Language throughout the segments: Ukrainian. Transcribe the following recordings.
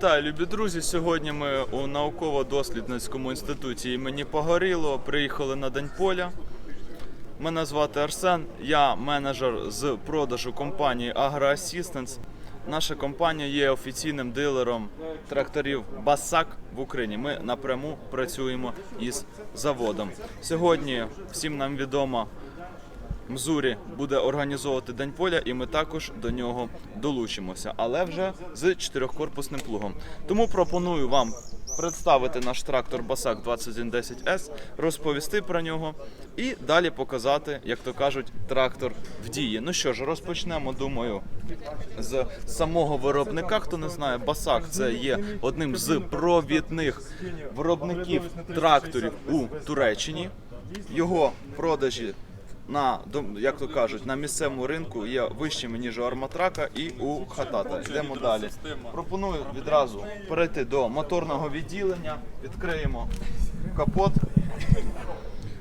Вітаю, любі друзі! Сьогодні ми у науково-дослідницькому інституті імені Погоріло приїхали на День поля. Мене звати Арсен, я менеджер з продажу компанії AgroAssistance. Наша компанія є офіційним дилером тракторів Басак в Україні. Ми напряму працюємо із заводом. Сьогодні всім нам відомо, Мзурі буде організовувати День поля, і ми також до нього долучимося, але вже з чотирьохкорпусним плугом. Тому пропоную вам представити наш трактор Басак 2110S, розповісти про нього і далі показати, як то кажуть, трактор в дії. Ну що ж, розпочнемо, думаю, з самого виробника. Хто не знає, Басак це є одним з провідних виробників тракторів у Туреччині. Його продажі на як то кажуть, на місцевому ринку є вищими ніж у арматрака і у хатата. Йдемо далі. Пропоную відразу перейти до моторного відділення. Відкриємо капот.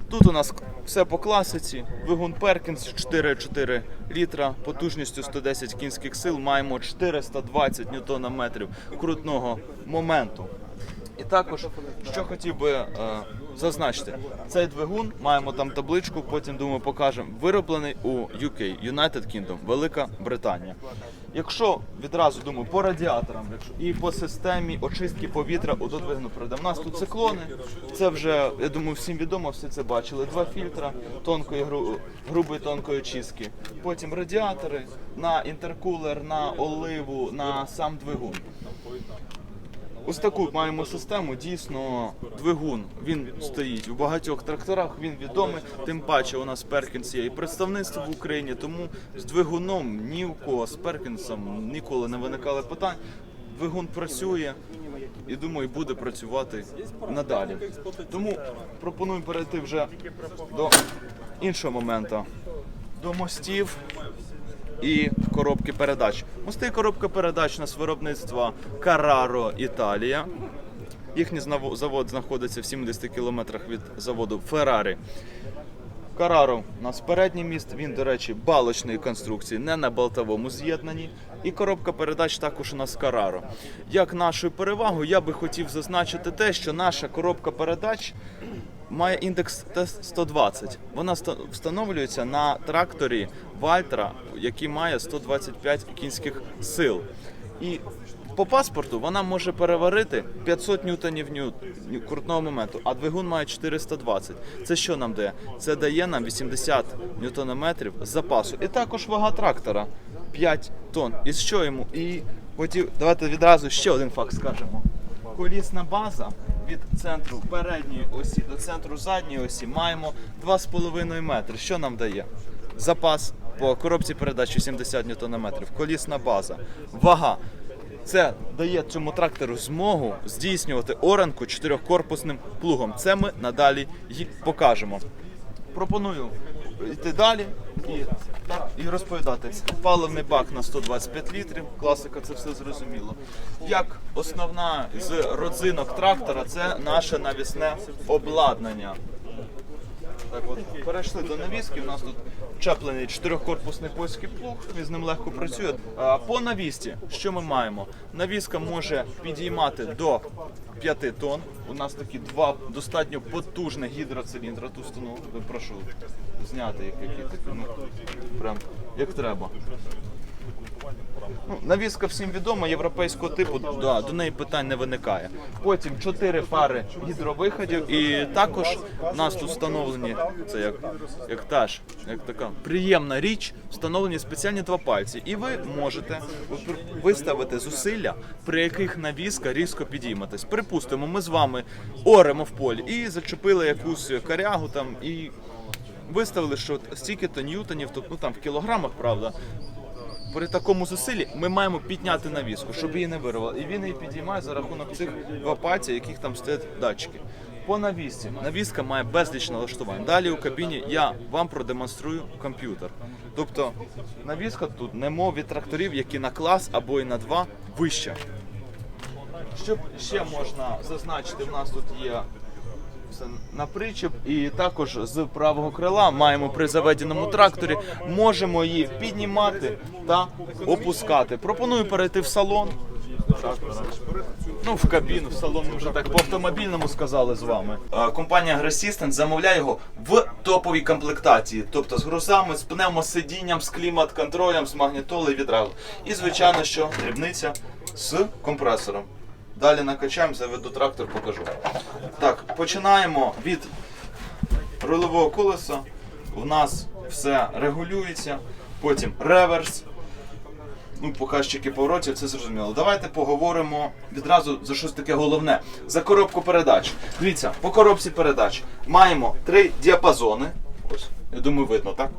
Тут у нас все по класиці. Двигун Перкінс 4,4 літра, потужністю 110 кінських сил. Маємо 420 ньютона-метрів крутного моменту. І також, що хотів би е, зазначити, цей двигун маємо там табличку, потім думаю, покажемо. Вироблений у UK, United Kingdom, Велика Британія. Якщо відразу думаю по радіаторам, і по системі очистки повітря у до двигуну передам. У нас тут циклони. Це вже я думаю, всім відомо, всі це бачили. Два фільтра тонкої гру- грубої тонкої очистки. Потім радіатори на інтеркулер, на оливу, на сам двигун. Ось таку маємо систему. Дійсно, двигун він стоїть у багатьох тракторах. Він відомий. Тим паче, у нас Перкінс є і представництво в Україні. Тому з двигуном ні у кого з Перкінсом ніколи не виникали питань. Двигун працює і думаю, буде працювати надалі. Тому пропоную перейти вже до іншого моменту. До мостів і коробки передач. Мости і коробка передач нас виробництва Carraro Італія. Їхній завод знаходиться в 70 кілометрах від заводу Ferrari. Carraro у нас передній міст, він, до речі, балочної конструкції, не на болтовому з'єднанні. І коробка передач також у нас Carraro. Як нашу перевагу, я би хотів зазначити те, що наша коробка передач має індекс Т-120. Вона встановлюється на тракторі Вальтра, який має 125 кінських сил. І по паспорту вона може переварити 500 ньютонів ню... крутного моменту, а двигун має 420. Це що нам дає? Це дає нам 80 ньютонометрів запасу. І також вага трактора 5 тонн. І що йому? І хотів, давайте відразу ще один факт скажемо. Колісна база від центру передньої осі до центру задньої осі маємо 2,5 метри. Що нам дає? Запас по коробці передач 70 Нм. Колісна база. Вага. Це дає цьому трактору змогу здійснювати оранку чотирьохкорпусним плугом. Це ми надалі й покажемо. Пропоную йти далі і, і розповідати. Паливний бак на 125 літрів. Класика, це все зрозуміло. Як основна з родзинок трактора, це наше навісне обладнання. Так от, перейшли до навіски. У нас тут чеплений чотирьохкорпусний польський плуг, він з ним легко працює. А, По навісті, що ми маємо? Навіска може підіймати до 5 тонн. У нас такі два достатньо потужні гідроциліндри. Ту стану прошу зняти, як, які такі, ну, прям як треба. Ну, навіска всім відома, європейського типу, да, до неї питань не виникає. Потім чотири пари гідровиходів, і також у нас тут встановлені це як, як та ж, як така приємна річ, встановлені спеціальні два пальці. І ви можете виставити зусилля, при яких навіска різко підійматись. Припустимо, ми з вами оремо в полі і зачепили якусь корягу там і. Виставили, що стільки-то ньютонів, тут ну там в кілограмах, правда, при такому зусиллі ми маємо підняти навіску, щоб її не вирвало. І він її підіймає за рахунок цих пальця, яких там стоять датчики. По навісці. Навіска має безліч налаштувань. Далі у кабіні я вам продемонструю комп'ютер. Тобто навіска тут немов від тракторів, які на клас або і на два вища. Що ще можна зазначити, в нас тут є на причеп, і також з правого крила маємо при заведеному тракторі, можемо її піднімати та опускати. Пропоную перейти в салон. Ну, в кабіну, в салон ми вже так по автомобільному сказали з вами. Компанія Agro-Assistant замовляє його в топовій комплектації, тобто з грузами, з пневмосидінням, з клімат-контролем, з магнітолою відразу. І, звичайно, що дрібниця з компресором. Далі накачаємо, заведу трактор, покажу. Так, починаємо від рулевого колеса. У нас все регулюється, потім реверс. Ну, показчики поворотів, це зрозуміло. Давайте поговоримо відразу за щось таке головне. За коробку передач. Дивіться, по коробці передач маємо три діапазони. Ось, я думаю, видно, так?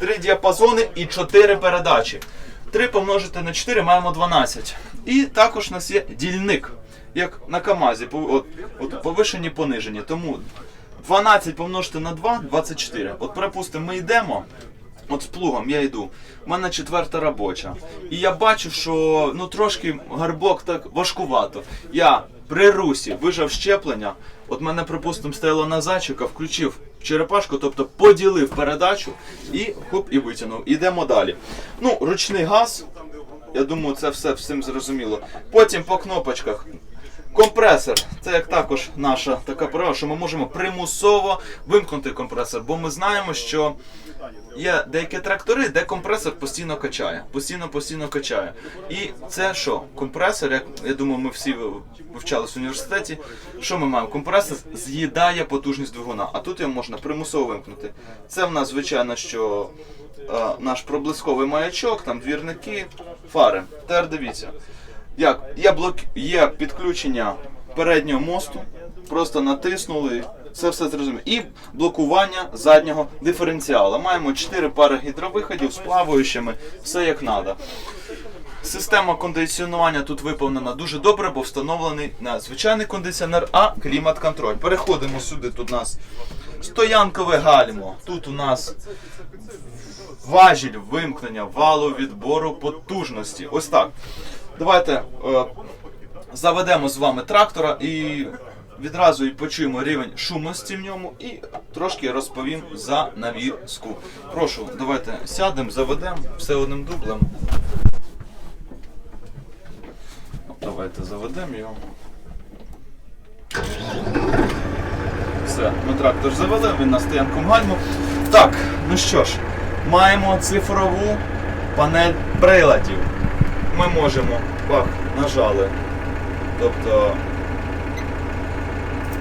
Три діапазони і чотири передачі. 3 помножити на 4 маємо 12. І також у нас є дільник, як на КАМАЗі, от, от повишені, понижені. Тому 12 помножити на 2 24. От, припустимо, ми йдемо. От з плугом я йду. У мене четверта робоча. І я бачу, що ну трошки гарбок так важкувато. Я при русі вижав щеплення. От мене, припустимо, стояло на зайчика, включив черепашку, тобто поділив передачу і хоп, і витягнув. Ідемо далі. Ну, ручний газ. Я думаю, це все всім зрозуміло. Потім по кнопочках. Компресор це як також наша така порада, що ми можемо примусово вимкнути компресор, бо ми знаємо, що є деякі трактори, де компресор постійно качає, постійно постійно качає. І це що? Компресор, як я думаю, ми всі вивчалися в університеті. Що ми маємо? Компресор з'їдає потужність двигуна, а тут його можна примусово вимкнути. Це в нас, звичайно, що е, наш проблисковий маячок, там двірники, фари. Тепер дивіться. Як є блок, є підключення переднього мосту, просто натиснули, це все зрозуміло. І блокування заднього диференціала. Маємо 4 пари гідровиходів з плаваючими, все як треба. Система кондиціонування тут виповнена дуже добре, бо встановлений не звичайний кондиціонер, а клімат-контроль. Переходимо сюди. Тут у нас стоянкове гальмо. Тут у нас важіль вимкнення валу відбору потужності. Ось так. Давайте е, заведемо з вами трактора і відразу і почуємо рівень шумності в ньому і трошки розповім за навіску. Прошу, давайте сядемо, заведемо все одним дублем. Давайте заведемо його. Все, ми трактор завели, він на стоянку гальму. Так, ну що ж, маємо цифрову панель приладів. Ми можемо, бах, нажали. Тобто,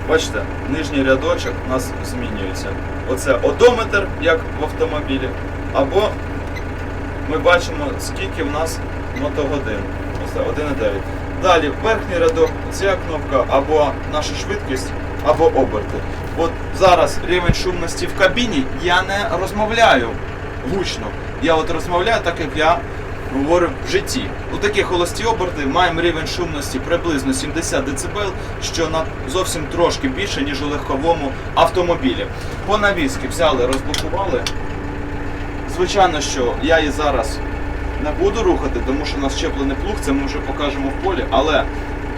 бачите, нижній рядочок у нас змінюється. Оце одометр, як в автомобілі, або ми бачимо, скільки в нас мотогодин. Так, 1,9. Далі верхній рядок, ця кнопка або наша швидкість, або оберти. От зараз рівень шумності в кабіні я не розмовляю гучно. Я от розмовляю так, як я говорю в житті. У такі холості оберти маємо рівень шумності приблизно 70 дБ, що на зовсім трошки більше, ніж у легковому автомобілі. По навіски взяли, розблокували. Звичайно, що я її зараз не буду рухати, тому що у нас щеплений плуг, це ми вже покажемо в полі, але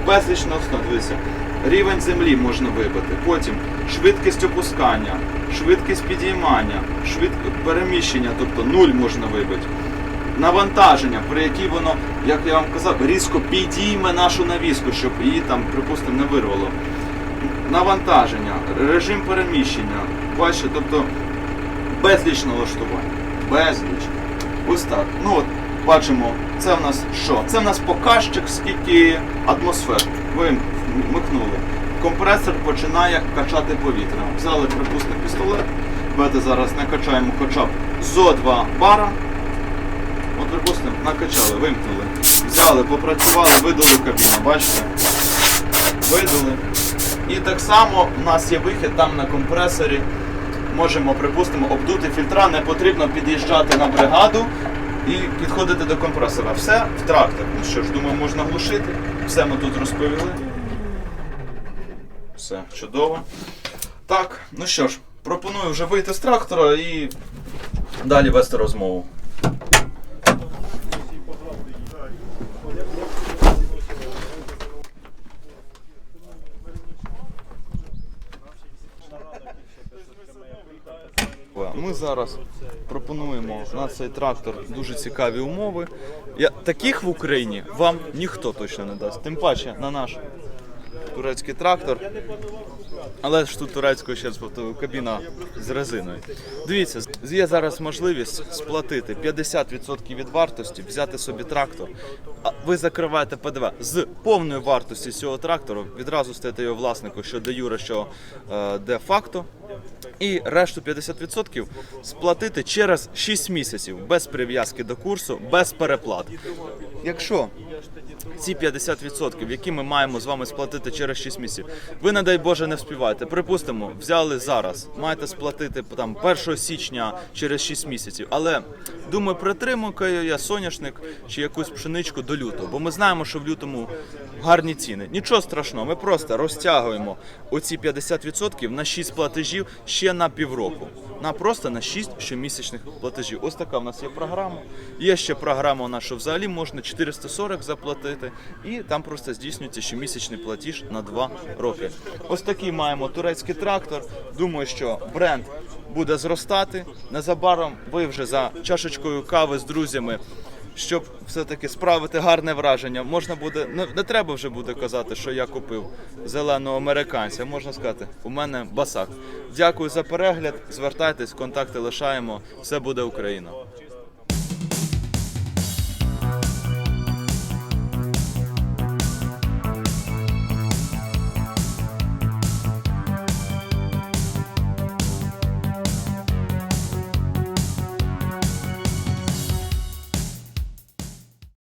безліч на основ, дивіться, рівень землі можна вибити, потім швидкість опускання, швидкість підіймання, швидкість переміщення, тобто нуль можна вибити. Навантаження, при якій воно, як я вам казав, різко підійме нашу навіску, щоб її там, припустимо, не вирвало. Навантаження, режим переміщення. Бачите, тобто безліч налаштувань. Безліч. Ось так. Ну от, бачимо, це в нас що? Це в нас показчик, скільки атмосфер. Ви вмикнули. Компресор починає качати повітря. Взяли, припустимо, пістолет. Давайте зараз накачаємо хоча б зо 2 бара. От, припустимо, накачали, вимкнули. Взяли, попрацювали, видали кабіну, бачите? Видали. І так само у нас є вихід там на компресорі. Можемо, припустимо, обдути фільтра, не потрібно під'їжджати на бригаду і підходити до компресора. Все в трактор. Ну що ж, думаю, можна глушити. Все ми тут розповіли. Все, чудово. Так, ну що ж, пропоную вже вийти з трактора і далі вести розмову. Ну ми зараз пропонуємо на цей трактор дуже цікаві умови. Я, таких в Україні вам ніхто точно не дасть. Тим паче на наш турецький трактор. Але ж тут турецькою ще повторюю, кабіна з резиною. Дивіться, є зараз можливість сплатити 50% від вартості, взяти собі трактор. А ви закриваєте ПДВ з повної вартості цього трактору, відразу стаєте його власнику, що де юре, що е, де факто. І решту 50% сплатити через 6 місяців без прив'язки до курсу, без переплат. Якщо ці 50%, які ми маємо з вами сплатити через 6 місяців, ви, не дай Боже, не вспіваєте. Припустимо, взяли зараз, маєте сплатити там 1 січня через 6 місяців. Але думаю, притримую я соняшник чи якусь пшеничку до лютого, бо ми знаємо, що в лютому гарні ціни. Нічого страшного, ми просто розтягуємо оці 50% на 6 платежів ще на півроку. На просто на 6 щомісячних платежів. Ось така в нас є програма. Є ще програма у що взагалі можна 440 заплатити, і там просто здійснюється щомісячний платіж на 2 роки. Ось такий маємо турецький трактор. Думаю, що бренд буде зростати. Незабаром ви вже за чашечкою кави з друзями. Щоб все-таки справити гарне враження, можна буде не, не треба вже буде казати, що я купив зеленого американця. Можна сказати, у мене басак. Дякую за перегляд. Звертайтесь, контакти лишаємо. Все буде Україна.